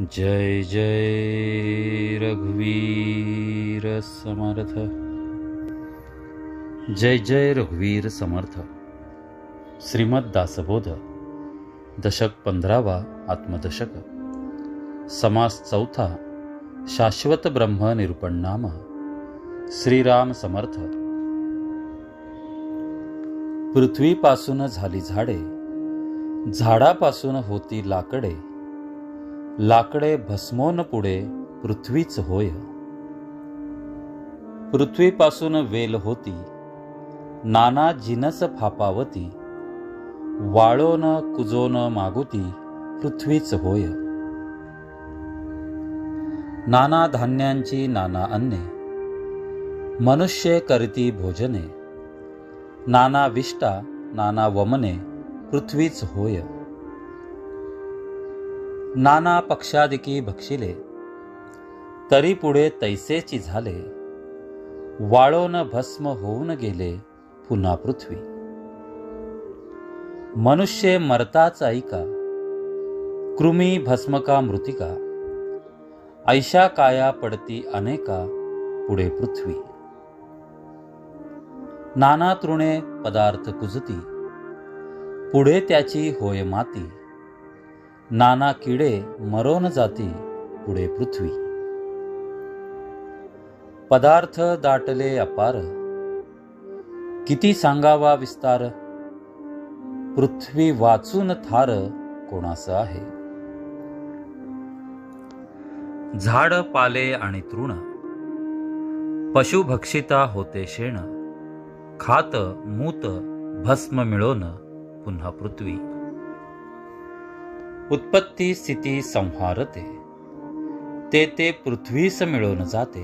जय जय रघुवीर समर्थ। जय जय रघुवीर समर्थ। श्रीमद दासबोध दशक पंधरावा आत्मदशक। समास चौथा शाश्वत ब्रह्म निरूपण नाम। श्रीराम समर्थ। पृथ्वीपासून झाली झाडे झाडापासून होती लाकडे। लाकडे भस्मोन पुढे पृथ्वीच होय. पृथ्वीपासून वेल होती नाना जिनस फापावती वाळोन कुजोन मागुती पृथ्वीच होय. नाना धान्यांची नाना अन्ने मनुष्य करती भोजने नाना विष्टा नाना वमने पृथ्वीच होय. नाना पक्षादिकी भक्षिले तरी पुढे तैसेची झाले. वाळोन भस्म होऊन गेले पुन्हा पृथ्वी. मनुष्य मरताच ऐका. कृमी भस्मका मृतिका. ऐशा काया पडती अनेका पुढे पृथ्वी. नाना तृणे पदार्थ कुजती. पुढे त्याची होय माती. नाना किडे मरोन जाती पुढे पृथ्वी. पदार्थ दाटले अपार. किती सांगावा विस्तार. पृथ्वी वाचून थार कोणास आहे? झाड पाले आणि तृण. पशुभक्षिता होते शेण. खात मूत भस्म मिळोन पुन्हा पृथ्वी. उत्पत्ती स्थिती संहारते ते. ते पृथ्वीस मिळवून जाते.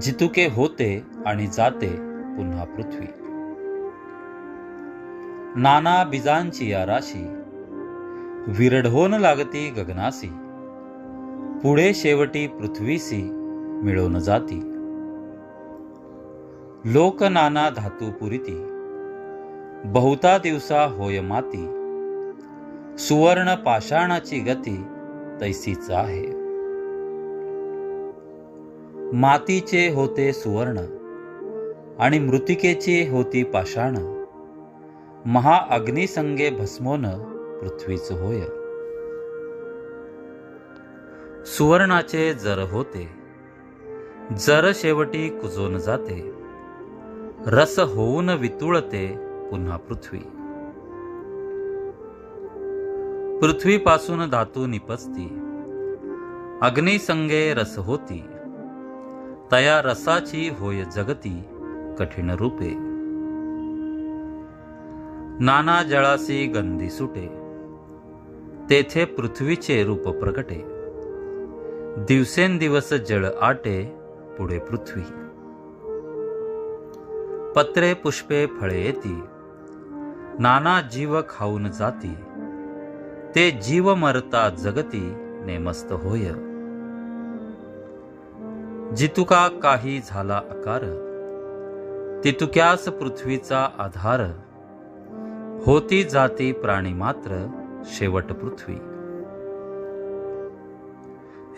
जितुके होते आणि जाते पुन्हा पृथ्वी. नाना बीजांची या राशी. विरढोन लागती गगनासी. पुढे शेवटी पृथ्वीसी मिळवून जाती. लोक नाना धातू पुरिती. बहुता दिवसा होय माती. सुवर्ण पाषाणाची गती तैसीच आहे. मातीचे होते सुवर्ण आणि मृतिकेची होती पाषाण. महाअग्निसंगे भस्मोन पृथ्वीच होय. सुवर्णाचे जर होते जर शेवटी कुजून जाते रस होऊन वितुळते पुन्हा पृथ्वी. पृथ्वीपासून धातू निपजती. अग्निसंगे रस होती. तया रसाची होय जगती कठीण रूपे. नाना जळासी गंधी सुटे. तेथे पृथ्वीचे रूप प्रकटे. दिवसेंदिवस जळ आटे पुढे पृथ्वी. पत्रे पुष्पे फळे येती. नाना जीव खाऊन जाती. ते जीव मरता जगती नेमस्त होय. जितुका काही झाला आकार तितुक्यास पृथ्वीचा आधार होती जाती प्राणी मात्र शेवट पृथ्वी.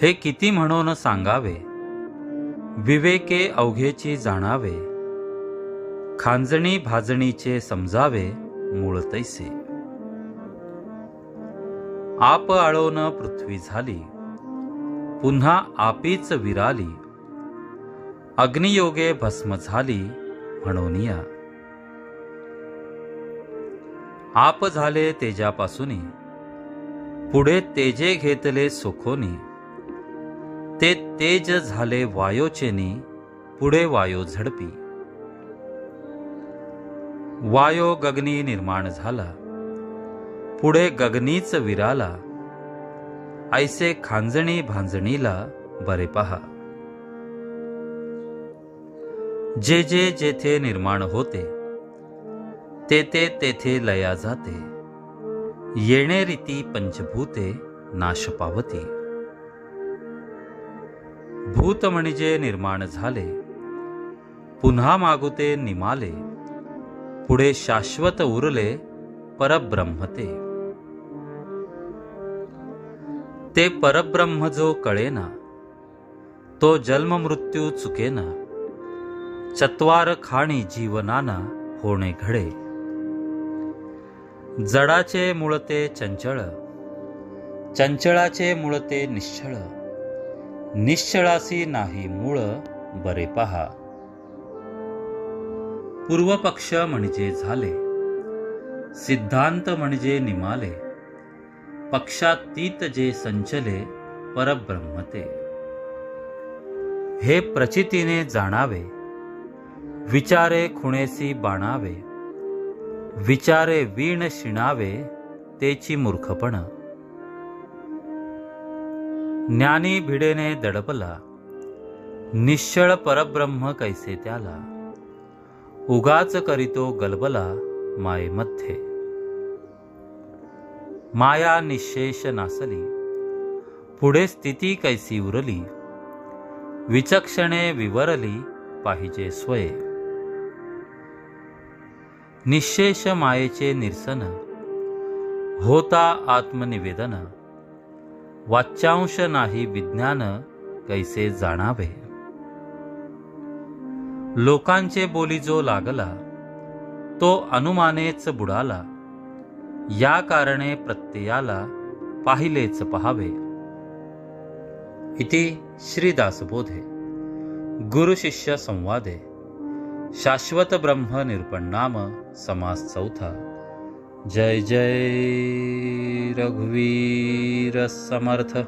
हे किती म्हणून सांगावे? विवेके अवघेची जाणावे. खांजणी भाजणीचे समजावे मूळ तैसे. आप आळोन पृथ्वी झाली पुन्हा आपीच विराली अग्नियोगे भस्म झाली म्हणून आप झाले तेजापासूनी पुढे तेजे घेतले सुखोनी ते तेज झाले वायोचेनी पुढे वायो झडपी. वायो गगनी निर्माण झाला पुढे गगनीच विराला. ऐसे खांजणी भांजणीला बरे पहा. जे जे जेथे निर्माण होते तेथे तेथे लया जाते. येणे रीती पंचभूते नाश पावती. भूत म्हणजे निर्माण झाले पुन्हा मागुते निमाले पुढे शाश्वत उरले परब्रह्मते. ते परब्रह्म जो कळेना तो जन्म मृत्यू चुकेना चत्वार खाणी जीवनाना होणे घडे. जडाचे मुळते चंचळ चंचळाचे मुळते निश्चळ निश्चळासी नाही मूळ बरे पहा. पूर्वपक्ष म्हणजे झाले सिद्धांत म्हणजे निमाले पक्षातीत जे संचले परब्रह्मते. हे प्रचितीने जाणावे विचारे खुणेसी बाणावे विचारे वीण शिणावे तेची मूर्खपण. ज्ञानी भिडेने दडपला निश्चळ परब्रह्म कैसे त्याला? उगाच करीतो गलबला मायेमध्ये. माया निशेष नासली पुढे स्थिती कैसी उरली? विचक्षणे विवरली पाहिजे स्वये निशेष मायेचे निरसन होता आत्मनिवेदन वाच्यांश नाही विज्ञान कैसे जाणावे? लोकांचे बोली जो लागला तो अनुमानेच बुडाला या कारणे प्रत्ययाला पाहिलेच पहावे. इति श्रीदासबोधे. गुरुशिष्य संवादे. शाश्वत ब्रह्म निरूपण नाम समास चौथा. जय जय रघुवीर समर्थ.